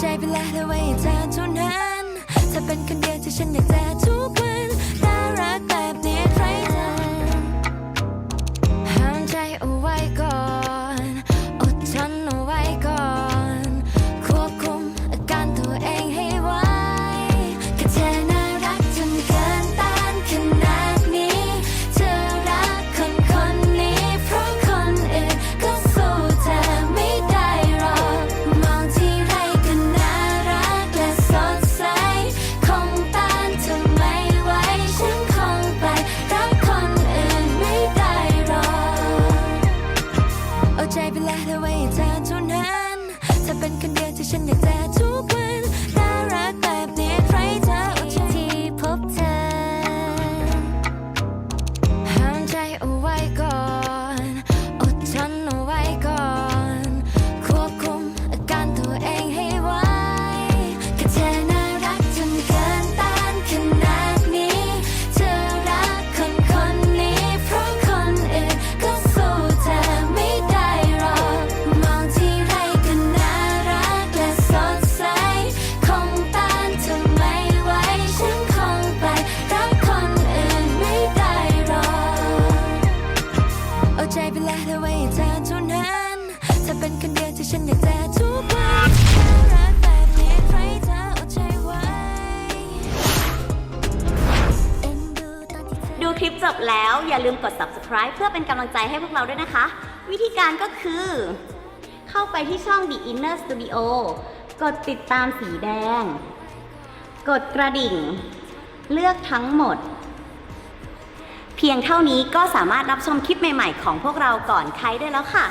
ใจไปแล้วแต่ว่าอย่าเธอเท่านั้นเธอเป็นคนเดียวที่ฉันอยากจะ เอไปแล้วแต่ว่าอย่าเธอเท่านั้นเธอเป็นคนเดียวที่ฉันอยากจะ เธอเท่านั้นเธอเป็นคนเดียวที่ฉันอยากเจะทุกวันรักแบบนี้ใครเธอเอาใจไว้เอ็นดูตอนที่เธอ ดูคลิปจบแล้วอย่าลืมกด subscribe เพื่อเป็นกำลังใจให้พวกเราด้วยนะคะ วิธีการก็คือ เข้าไปที่ช่อง The Inner Studio กดติดตามสีแดง กดกระดิ่ง เลือกทั้งหมด พียงเท่านี้ก็สามารถรับชมคลิปใหม่ ๆ ของพวกเราก่อนใครได้แล้วค่ะ